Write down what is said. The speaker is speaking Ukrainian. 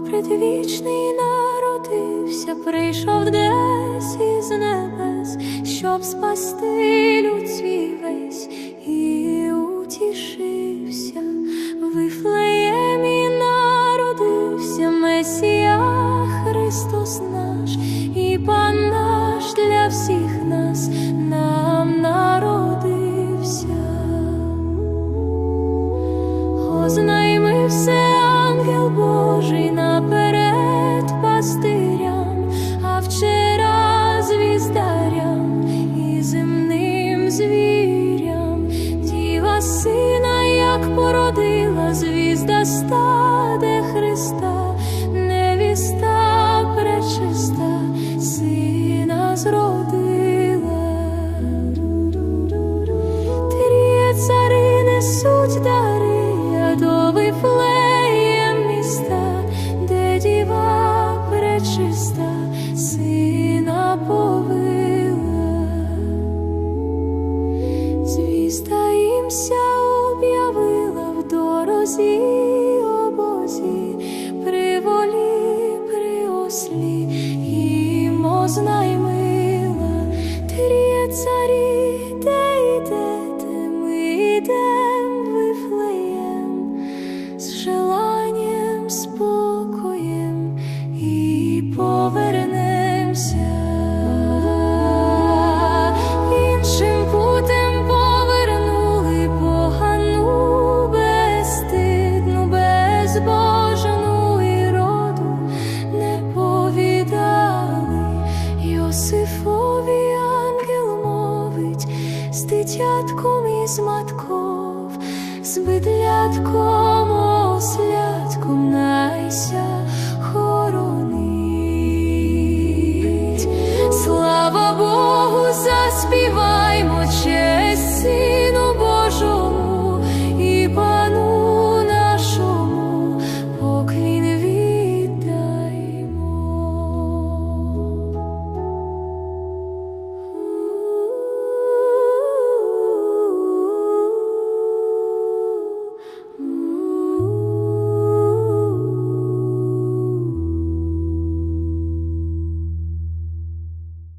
Бог предвічний народився, прийшов десь із небес, щоб спасти люд весь і утішився, Вифлеємі народився, Месія Христос наш і Пан наш для всіх нас. Сина, як породила звізда стаде Христа, невіста пречиста, сина зродила. Тріє цари несуть дари а до міста, де діва пречиста Їмся об'явила в дорозі обозі, при волі, при ослі, їмо знаймила, тріє царі, де йдете, ми йдем Вифлеєм, з желанням, спокоєм і повернемся. дитятком із матков, з бидлятком ослятком найся хоронить. Слава Богу, заспіваймо честь.